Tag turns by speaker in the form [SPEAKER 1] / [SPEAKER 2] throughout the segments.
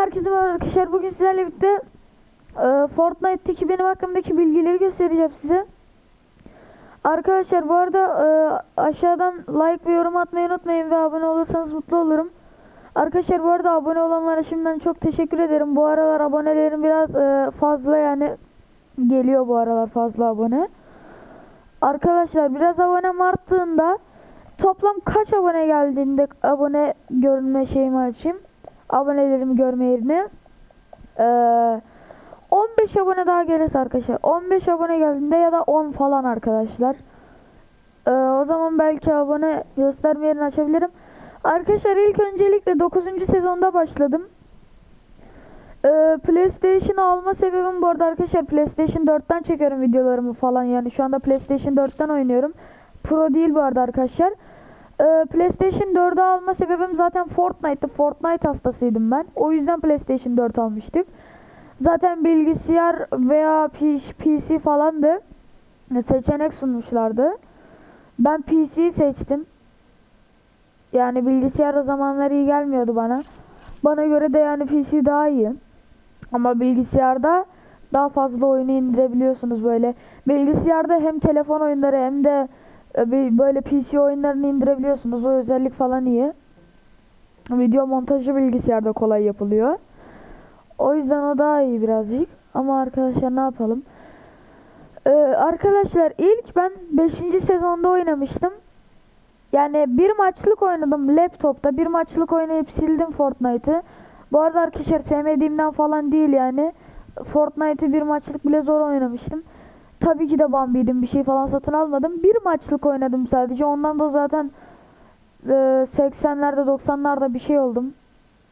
[SPEAKER 1] Herkese merhaba arkadaşlar. Bugün sizlerle birlikte e, Fortnite'daki benim hakkımdaki bilgileri göstereceğim size. Arkadaşlar bu arada e, aşağıdan like ve yorum atmayı unutmayın ve abone olursanız mutlu olurum. Arkadaşlar bu arada abone olanlara şimdiden çok teşekkür ederim. Bu aralar abonelerim biraz e, fazla yani geliyor bu aralar fazla abone. Arkadaşlar biraz abonem arttığında toplam kaç abone geldiğinde abone görünme şeyimi açayım abonelerimi görme yerine ee, 15 abone daha gelirse arkadaşlar 15 abone geldiğinde ya da 10 falan arkadaşlar. Ee, o zaman belki abone gösterme yerini açabilirim. Arkadaşlar ilk öncelikle 9. sezonda başladım. Ee, PlayStation alma sebebim bu arada arkadaşlar PlayStation 4'ten çekiyorum videolarımı falan. Yani şu anda PlayStation 4'ten oynuyorum. Pro değil bu arada arkadaşlar ee, PlayStation 4'ü alma sebebim zaten Fortnite'tı. Fortnite hastasıydım ben. O yüzden PlayStation 4 almıştık. Zaten bilgisayar veya PC falandı. Seçenek sunmuşlardı. Ben PC'yi seçtim. Yani bilgisayar o zamanlar iyi gelmiyordu bana. Bana göre de yani PC daha iyi. Ama bilgisayarda daha fazla oyunu indirebiliyorsunuz böyle. Bilgisayarda hem telefon oyunları hem de böyle PC oyunlarını indirebiliyorsunuz. O özellik falan iyi. Video montajı bilgisayarda kolay yapılıyor. O yüzden o daha iyi birazcık. Ama arkadaşlar ne yapalım? Ee, arkadaşlar ilk ben 5. sezonda oynamıştım. Yani bir maçlık oynadım laptopta. Bir maçlık oynayıp sildim Fortnite'ı. Bu arada arkadaşlar sevmediğimden falan değil yani. Fortnite'ı bir maçlık bile zor oynamıştım. Tabii ki de Bambi'ydim. Bir şey falan satın almadım. Bir maçlık oynadım sadece. Ondan da zaten e, 80'lerde 90'larda bir şey oldum.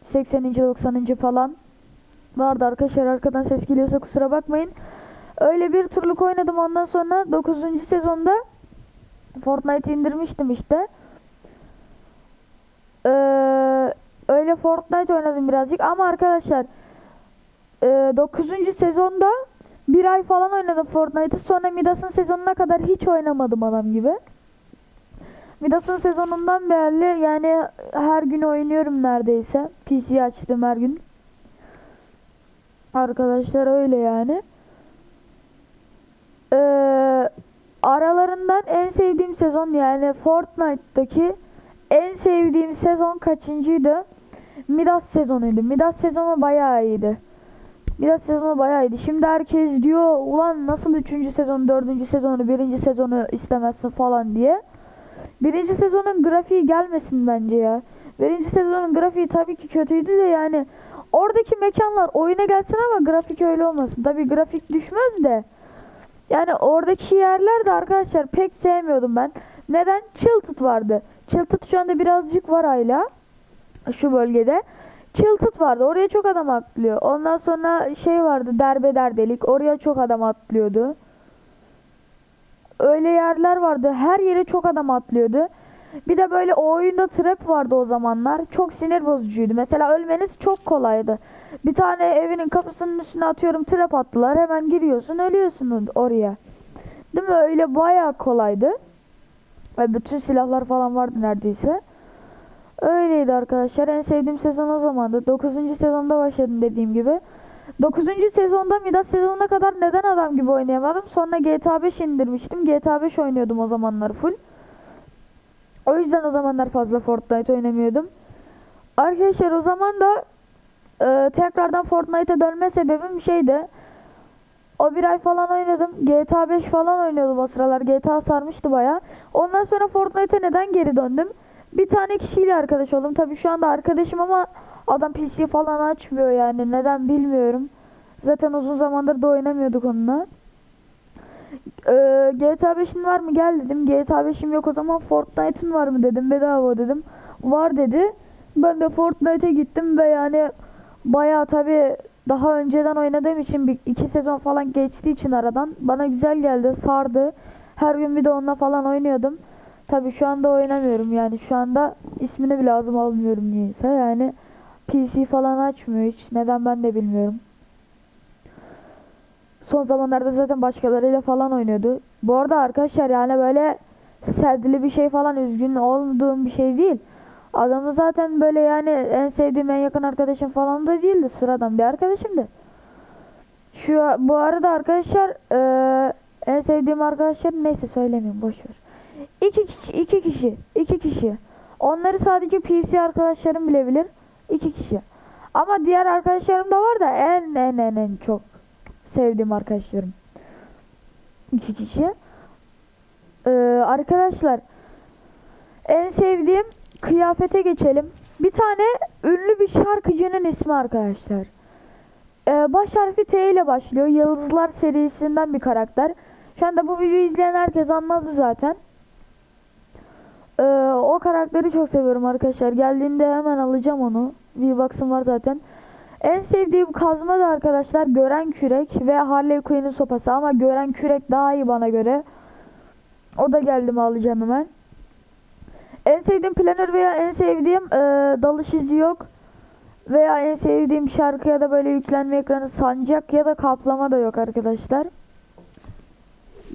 [SPEAKER 1] 80. 90. falan. Vardı arkadaşlar arkadan ses geliyorsa kusura bakmayın. Öyle bir turluk oynadım. Ondan sonra 9. sezonda Fortnite indirmiştim işte. Ee, öyle Fortnite oynadım birazcık ama arkadaşlar e, 9. sezonda bir ay falan oynadım Fortnite'ı. Sonra Midas'ın sezonuna kadar hiç oynamadım adam gibi. Midas'ın sezonundan beri yani her gün oynuyorum neredeyse. PC açtım her gün. Arkadaşlar öyle yani. Ee, aralarından en sevdiğim sezon yani Fortnite'daki en sevdiğim sezon kaçıncıydı? Midas sezonuydu. Midas sezonu bayağı iyiydi. Biraz sezonu bayağı iyiydi. Şimdi herkes diyor ulan nasıl 3. sezon, 4. sezonu, 1. sezonu istemezsin falan diye. Birinci sezonun grafiği gelmesin bence ya. Birinci sezonun grafiği tabii ki kötüydü de yani oradaki mekanlar oyuna gelsin ama grafik öyle olmasın. Tabii grafik düşmez de. Yani oradaki yerler de arkadaşlar pek sevmiyordum ben. Neden? Chilted vardı. Chilted şu anda birazcık var hala. Şu bölgede. Chilted vardı. Oraya çok adam atlıyor. Ondan sonra şey vardı. Derbe derbelik. Oraya çok adam atlıyordu. Öyle yerler vardı. Her yere çok adam atlıyordu. Bir de böyle o oyunda trap vardı o zamanlar. Çok sinir bozucuydu. Mesela ölmeniz çok kolaydı. Bir tane evinin kapısının üstüne atıyorum trap attılar. Hemen giriyorsun ölüyorsun oraya. Değil mi? Öyle bayağı kolaydı. Ve bütün silahlar falan vardı neredeyse. Öyleydi arkadaşlar. En sevdiğim sezon o zamandı. 9. sezonda başladım dediğim gibi. 9. sezonda Midas sezonuna kadar neden adam gibi oynayamadım? Sonra GTA 5 indirmiştim. GTA 5 oynuyordum o zamanlar full. O yüzden o zamanlar fazla Fortnite oynamıyordum. Arkadaşlar o zaman da e, tekrardan Fortnite'a dönme sebebim şeydi. O bir ay falan oynadım. GTA 5 falan oynuyordum o sıralar. GTA sarmıştı baya. Ondan sonra Fortnite'a neden geri döndüm? Bir tane kişiyle arkadaş oldum. Tabi şu anda arkadaşım ama adam PC falan açmıyor yani. Neden bilmiyorum. Zaten uzun zamandır da oynamıyorduk onunla. Ee, GTA 5'in var mı gel dedim. GTA 5'im yok o zaman Fortnite'ın var mı dedim. Bedava dedim. Var dedi. Ben de Fortnite'e gittim ve yani bayağı tabi daha önceden oynadığım için bir iki sezon falan geçtiği için aradan bana güzel geldi sardı. Her gün bir de onunla falan oynuyordum. Tabi şu anda oynamıyorum yani şu anda ismini bile lazım almıyorum niyeyse yani PC falan açmıyor hiç neden ben de bilmiyorum. Son zamanlarda zaten başkalarıyla falan oynuyordu. Bu arada arkadaşlar yani böyle serdili bir şey falan üzgün olduğum bir şey değil. Adamı zaten böyle yani en sevdiğim en yakın arkadaşım falan da değildi. Sıradan bir arkadaşımdı. Şu bu arada arkadaşlar eee, en sevdiğim arkadaşlar neyse söylemeyeyim boş ver. İki kişi, iki kişi, iki kişi. Onları sadece PC arkadaşlarım bilebilir. İki kişi. Ama diğer arkadaşlarım da var da en en en en çok sevdiğim arkadaşlarım. İki kişi. Ee, arkadaşlar en sevdiğim kıyafete geçelim. Bir tane ünlü bir şarkıcının ismi arkadaşlar. Ee, baş harfi T ile başlıyor. Yıldızlar serisinden bir karakter. Şu anda bu videoyu izleyen herkes anladı zaten. Ee, o karakteri çok seviyorum arkadaşlar. Geldiğinde hemen alacağım onu. V-Bucks'ım var zaten. En sevdiğim kazma da arkadaşlar gören kürek ve Harley Quinn'in sopası ama gören kürek daha iyi bana göre. O da geldi mi alacağım hemen. En sevdiğim planör veya en sevdiğim e, dalış izi yok. Veya en sevdiğim şarkı ya da böyle yüklenme ekranı sancak ya da kaplama da yok arkadaşlar.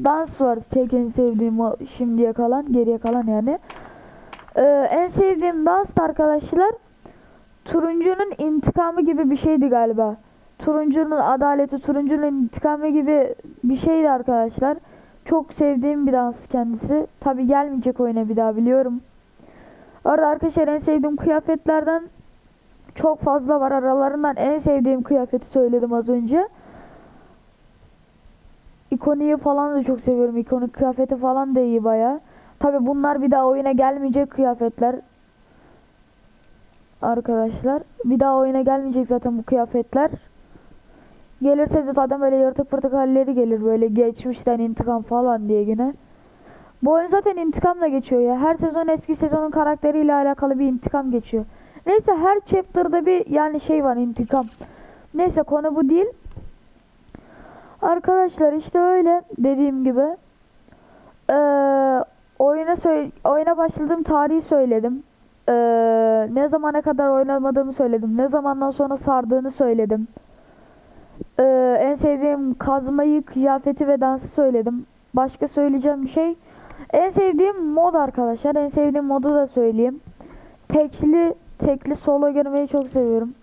[SPEAKER 1] Dans var tek en sevdiğim o şimdiye kalan geriye kalan yani. Ee, en sevdiğim dans da arkadaşlar turuncunun intikamı gibi bir şeydi galiba. Turuncunun adaleti, turuncunun intikamı gibi bir şeydi arkadaşlar. Çok sevdiğim bir dans kendisi. Tabi gelmeyecek oyuna bir daha biliyorum. Arada arkadaşlar en sevdiğim kıyafetlerden çok fazla var. Aralarından en sevdiğim kıyafeti söyledim az önce. İkoniği falan da çok seviyorum. İkonik kıyafeti falan da iyi baya. Tabi bunlar bir daha oyuna gelmeyecek kıyafetler. Arkadaşlar. Bir daha oyuna gelmeyecek zaten bu kıyafetler. Gelirse de zaten böyle yırtık pırtık halleri gelir. Böyle geçmişten intikam falan diye yine. Bu oyun zaten intikamla geçiyor ya. Her sezon eski sezonun karakteriyle alakalı bir intikam geçiyor. Neyse her chapter'da bir yani şey var intikam. Neyse konu bu değil. Arkadaşlar işte öyle dediğim gibi. Ee, oyuna oyuna başladığım tarihi söyledim. Ee, ne zamana kadar oynamadığımı söyledim. Ne zamandan sonra sardığını söyledim. Ee, en sevdiğim kazmayı, kıyafeti ve dansı söyledim. Başka söyleyeceğim bir şey. En sevdiğim mod arkadaşlar. En sevdiğim modu da söyleyeyim. Tekli tekli solo girmeyi çok seviyorum.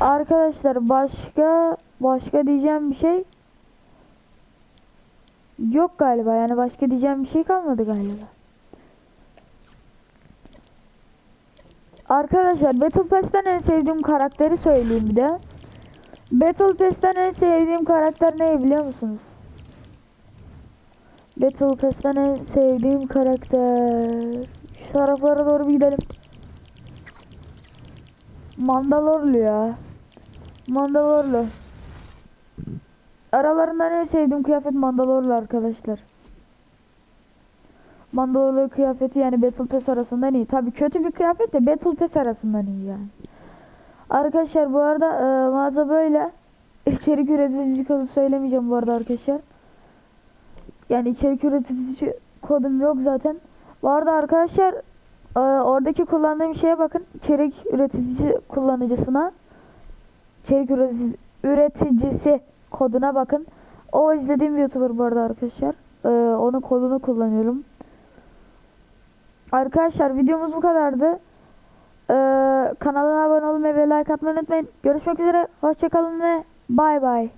[SPEAKER 1] Arkadaşlar başka başka diyeceğim bir şey yok galiba. Yani başka diyeceğim bir şey kalmadı galiba. Arkadaşlar Battle Pass'ten en sevdiğim karakteri söyleyeyim bir de. Battle Pass'ten en sevdiğim karakter ne biliyor musunuz? Battle Pass'ten en sevdiğim karakter. Şu taraflara doğru bir gidelim. Mandalorlu ya. Mandalorlu. Aralarından en sevdiğim kıyafet Mandalorlu arkadaşlar. Mandalorlu kıyafeti yani Battle Pass arasından iyi. Tabi kötü bir kıyafet de Battle Pass arasından iyi yani. Arkadaşlar bu arada e, mağaza böyle. İçerik üretici kodu söylemeyeceğim bu arada arkadaşlar. Yani içerik üretici kodum yok zaten. Bu arada arkadaşlar e, oradaki kullandığım şeye bakın. İçerik üretici kullanıcısına içerik üretici, üreticisi koduna bakın. O izlediğim YouTuber bu arada arkadaşlar. E, onun kodunu kullanıyorum. Arkadaşlar videomuz bu kadardı. E, kanalına abone olmayı ve like atmayı unutmayın. Görüşmek üzere. Hoşçakalın ve bay bay.